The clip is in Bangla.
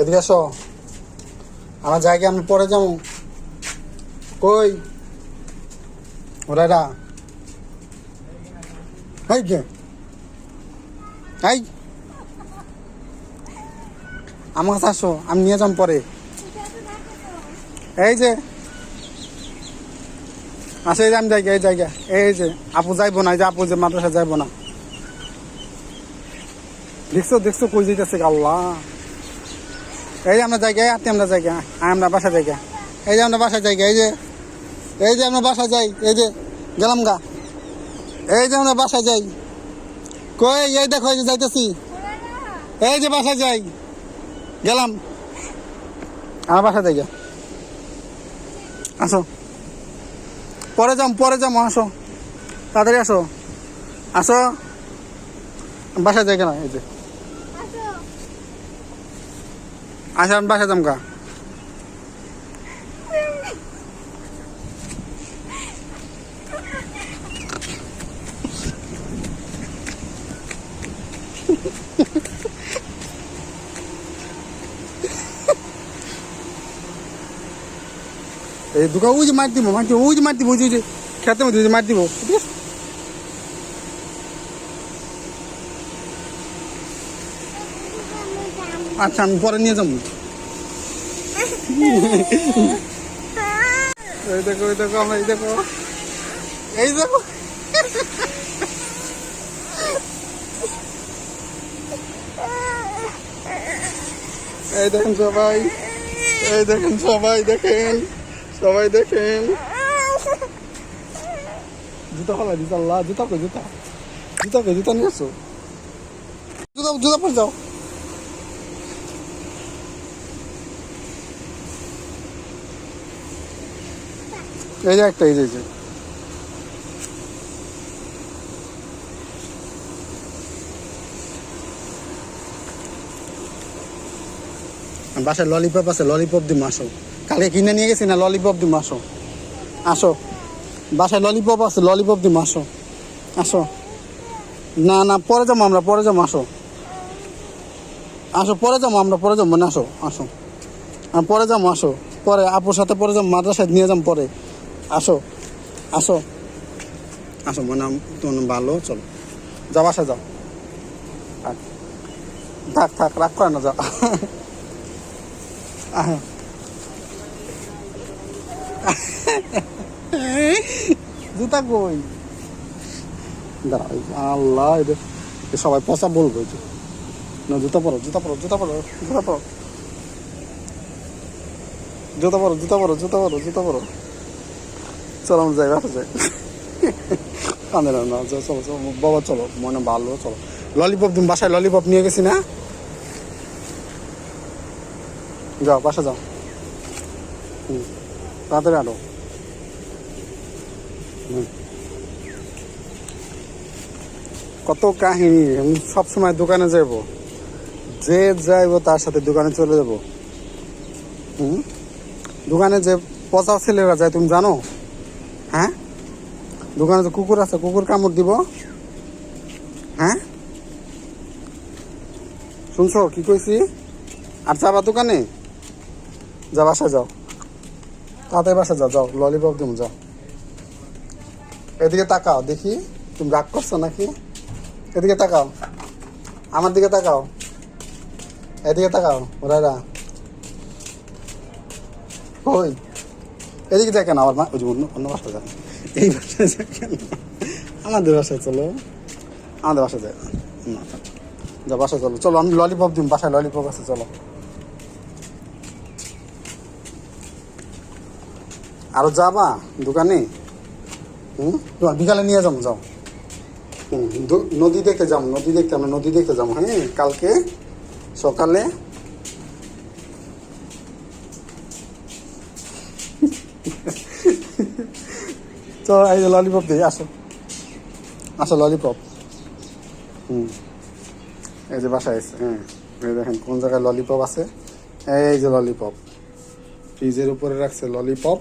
এদিকে আসো। আমার জায়গায় আমি পরে যাব। কই? ওরা এই কে? এই। আমার কাছে আসো, আমি নিয়ে যাম পরে। এই যে। আসে, এই যে আমি জায়গা এই জায়গা এই যে, আপু যাইবো না, এই যে আপু যে মাদ্রাসা যাইবো না। দেখছ দেখছ কই যাইতেছে আল্লাহ। এই যে আমরা জায়গায় আতি আমরা জায়গা আমরা বাসা জায়গা এই যে আমরা বাসা জায়গা এই যে এই যে আমরা বাসা যাই এই যে, গেলাম গা। এই যে আমরা বাসা যাই কই, এই দেখো, এই যে যাইতেছি। এই যে বাসা যাই গেলাম। আমার বাসা জায়গা আসো। পরে যাম পরে যাম, আসো। তাড়াতাড়ি আসো। আসো। বাসা যাই কেন এই যে। আসো আমি বাসা যাম গা এই দোকান ওই যে মার দিব মার দিব ওই যে মার দিব ওই যে- খেতে মধ্যে মার দিব ঠিক আছে? আচ্ছা আমি পরে নিয়ে যাব। এই দেখো এই দেখো আমরা, এই দেখো। এই দেখো। এই দেখেন সবাই, এই দেখেন সবাই দেখেন সবাই দেখেন। জুতা ফেলা, জুতা আল্লাহ জুতা কই, জুতা? জুতা কই, জুতা নিয়ে আসো। জুতা জুতা পরে যাও। এই যে একটা, এই যে বাসায় ললিপপ আছে ললিপপ দিম, আসো। কালকে কিনে নিয়ে গেছি না ললিপপ দিম, আসো। আসো। বাসায় ললিপপ আছে ললিপপ দিম, আসো। আসো। না না, পরে যাব আমরা, পরে যাব, আসো। আসো, পরে যাব আমরা, পরে যাব না আসো আসো। পরে যাব, আসো। পরে আপুর সাথে পরে যাব, মাদ্রাসায় নিয়ে যাব পরে। আসো আসো। আসো মনে তোমার ভালো চলো। যাও আসা যাও। থাক। থাক রাগ করে না, যাও। জুতা কই? দাঁড়া এই আল্লাহ এটা সবাই পচা বলব যে না, জুতা পরো জুতা পরো জুতা পরো জুতা পরো। জুতা পরো জুতা পরো জুতা পরো জুতা পরো। চলো যায় বাসা যাই কান্দে না চলো চলো, বাবা, চলো, মনে ভালো, চলো। ললিপপ তুমি বাসায় ললিপপ নিয়ে গেছি না? যাও, বাসা যাও। হুম, তাড়াতাড়ি আনো। কত কাহিনী, আমি সবসময় দোকানে যাব যে যাইব, তার সাথে দোকানে চলে যাব। হুম? দোকানে যে পচা ছেলেরা যায়, তুমি জানো? হ্যাঁ? দোকানে যে কুকুর আছে, কুকুর কামড় দিব। হ্যাঁ? শুনছো, কি কইছি? আর যাবা দোকানে? যা বাসা যাও। তাতে বাসা যাও যাও ললিপপ দিম, যাও। এদিকে তাকাও, দেখি, তুমি রাগ করছ নাকি? এদিকে তাকাও। আমার দিকে তাকাও। এদিকে তাকাও ওরা কই? এদিকে কেন আমার মা ওই যে অন্য অন্য বাসায় যান এই বাসায় কেন আমাদের বাসায় চলো। আমাদের বাসায় যায় না যা, বাসায় চলো। চলো, আমি ললিপপ দিম। বাসায় ললিপপ আছে, চলো। আরও যাবা দোকানে? হুম? বিকালে নিয়ে যাব যাও। নদী দেখতে যাব নদী দেখতে আমরা নদী দেখতে যাব। হ্যাঁ কালকে সকালে চলো এই যে ললিপপ দিই, আসো। আসো ললিপপ হুম। এই যে বাসায় আছে হ্যাঁ। এই দেখেন কোন জায়গায় ললিপপ আছে? এই যে ললিপপ ফ্রিজের উপরে রাখছে ললিপপ